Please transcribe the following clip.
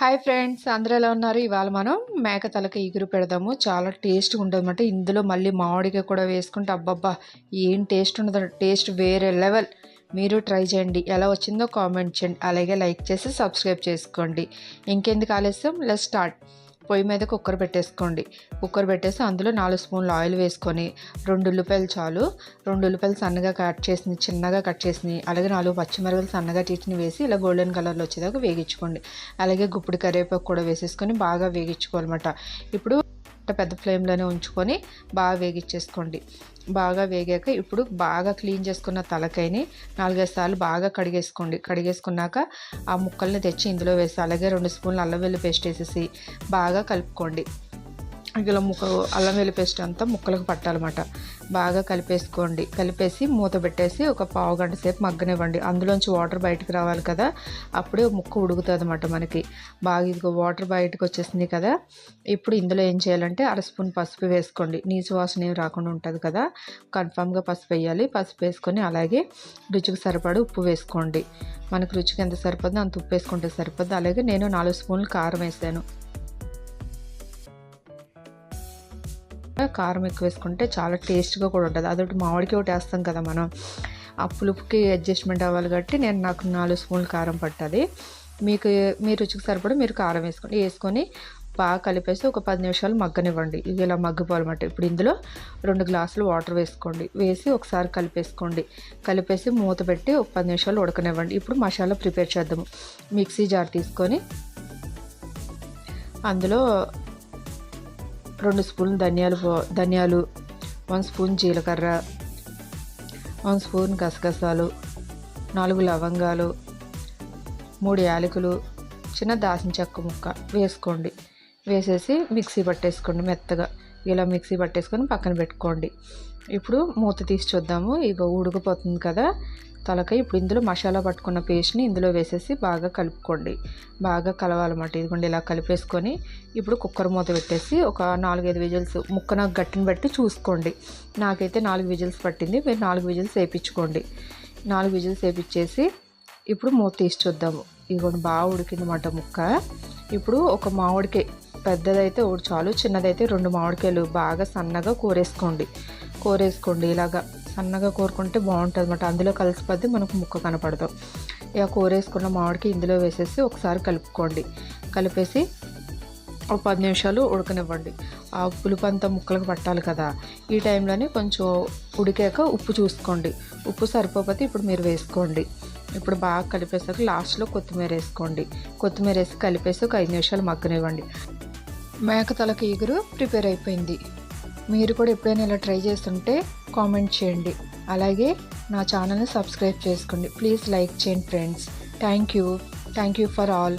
Hi friends అందరూ ఎలా ఉన్నారు? ఇవాళ మనం మేక తలకి ఎగురు పెడదాము. చాలా టేస్ట్గా ఉంటుంది అనమాట ఇందులో మళ్ళీ మామిడికాయ కూడా వేసుకుంటే అబ్బబ్బా ఏం టేస్ట్ ఉండదు. టేస్ట్ వేరే లెవెల్ మీరు ట్రై చేయండి. ఎలా వచ్చిందో కామెంట్ చేయండి. అలాగే లైక్ చేసి సబ్స్క్రైబ్ చేసుకోండి. ఇంకెందుకు ఆలస్యం? లెస్ స్టార్ట్ పొయ్యి మీద కుక్కర్ పెట్టేసుకోండి. కుక్కర్ పెట్టేసి అందులో నాలుగు స్పూన్లు ఆయిల్ వేసుకొని రెండు ఉల్లిపాయలు చాలు. రెండు ఉల్లిపాయలు సన్నగా కట్ చేసి చిన్నగా కట్ చేసి అలాగే నాలుగు పచ్చిమిరపకాయలు సన్నగా తీసిన వేసి ఇలా గోల్డెన్ కలర్లో వచ్చేదాకా వేగించుకోండి. అలాగే గుప్పుడు కరివేపాకు కూడా వేసేసుకొని బాగా వేగించుకోవాలన్నమాట. ఇప్పుడు పెద్ద ఫ్లేమ్లోనే ఉంచుకొని బాగా వేగించేసుకోండి బాగా వేగాక ఇప్పుడు బాగా క్లీన్ చేసుకున్న తలకాయని నాలుగైదు సార్లు బాగా కడిగేసుకోండి. కడిగేసుకున్నాక ఆ ముక్కల్ని తెచ్చి ఇందులో వేసి అలాగే రెండు స్పూన్లు అల్లం వెల్లి పేస్ట్ వేసేసి బాగా కలుపుకోండి. ఇలా ముక్క అల్లం వెల్లి పేస్ట్ అంతా ముక్కలకు పట్టాలన్నమాట. బాగా కలిపేసుకోండి. కలిపేసి మూత పెట్టేసి ఒక పావు గంట సేపు మగ్గనివ్వండి. అందులోంచి వాటర్ బయటకు రావాలి కదా అప్పుడే ముక్క ఉడుకుతుంది అనమాట మనకి. బాగా ఇదిగో వాటర్ బయటకు వచ్చేసింది కదా ఇప్పుడు ఇందులో ఏం చేయాలంటే అర స్పూన్ పసుపు వేసుకోండి. నీచు వాసన ఏమి రాకుండా ఉంటుంది కదా కన్ఫామ్గా పసుపు వేయాలి. పసుపు వేసుకొని అలాగే రుచికి సరిపడి ఉప్పు వేసుకోండి. మనకు రుచికి ఎంత సరిపోద్దో అంత ఉప్పు వేసుకుంటే సరిపోద్ది. అలాగే నేను నాలుగు స్పూన్లు కారం వేసాను. కారం ఎక్కువ వేసుకుంటే చాలా టేస్ట్గా కూడా ఉంటుంది. అదొకటి మామిడికి ఒకటి వేస్తాం కదా మనం. ఆ పులుపుకి అడ్జస్ట్మెంట్ అవ్వాలి కాబట్టి నేను నాకు నాలుగు స్పూన్లు కారం పట్టది. మీకు మీ రుచికి సరిపడి మీరు కారం వేసుకోండి. వేసుకొని బాగా కలిపేసి ఒక పది నిమిషాలు మగ్గనివ్వండి. ఇవి ఇలా మగ్గిపోవాలన్నమాట ఇప్పుడు ఇందులో రెండు గ్లాసులు వాటర్ వేసుకోండి. వేసి ఒకసారి కలిపేసుకోండి. కలిపేసి మూత పెట్టి ఒక పది నిమిషాలు ఉడకనివ్వండి. ఇప్పుడు మసాలా ప్రిపేర్ చేద్దాము. మిక్సీ జార్ తీసుకొని అందులో రెండు స్పూన్లు ధనియాలు ధనియాలు వన్ స్పూన్ జీలకర్ర వన్ స్పూన్ గసగసాలు నాలుగు లవంగాలు మూడు యాలకులు చిన్న దాసిన చెక్క ముక్క వేసుకోండి. వేసేసి మిక్సీ పట్టేసుకోండి మెత్తగా. ఇలా మిక్సీ పట్టేసుకొని పక్కన పెట్టుకోండి. ఇప్పుడు మూత తీసి చూద్దాము. ఇక ఉడకపోతుంది కదా. తలకాయ ఇప్పుడు ఇందులో మసాలా పట్టుకున్న పేస్ట్ని ఇందులో వేసేసి బాగా కలుపుకోండి. బాగా కలవాలన్నమాట. ఇదిగోండి ఇలా కలిపేసుకొని ఇప్పుడు కుక్కర్ మూత పెట్టేసి ఒక నాలుగైదు విజిల్స్ ముక్కన గట్టిని బట్టి చూసుకోండి. నాకైతే నాలుగు విజిల్స్ పట్టింది. మీరు నాలుగు విజిల్స్ వేయించుకోండి. నాలుగు విజిల్స్ వేయించేసి ఇప్పుడు మూత తీసి చూద్దాము. ఇదిగోండి బాగా ఉడికిందన్నమాట ముక్క. ఇప్పుడు ఒక మామిడికాయ పెద్దదైతే ఒకటి చాలు చిన్నదైతే రెండు మామిడికాయలు బాగా సన్నగా కూరేసుకోండి. కోరేసుకోండి. ఇలాగా సన్నగా కోరుకుంటే బాగుంటుంది అనమాట అందులో కలిసిపోద్ది మనకు ముక్క కనపడదు. ఇక కోరేసుకున్న మామిడికి ఇందులో వేసేసి ఒకసారి కలుపుకోండి. కలిపేసి ఒక పది నిమిషాలు ఉడకనివ్వండి. ఆ పులుపు అంతా ముక్కలకు పట్టాలి కదా. ఈ టైంలోనే కొంచెం ఉడికాక ఉప్పు చూసుకోండి. ఉప్పు సరిపోతే ఇప్పుడు మీరు వేసుకోండి. ఇప్పుడు బాగా కలిపేసాక లాస్ట్లో కొత్తిమీర వేసుకోండి. కొత్తిమీర వేసి కలిపేసి ఒక ఐదు నిమిషాలు మగ్గనివ్వండి. మేక తలకి ఎగురు ప్రిపేర్ అయిపోయింది. మీరు కూడా ఎప్పుడైనా ఇలా ట్రై చేస్తుంటే కామెంట్ చేయండి. అలాగే నా ఛానల్ని సబ్స్క్రైబ్ చేసుకోండి. ప్లీజ్ లైక్ చేయండి friends. Thank you. Thank you for all.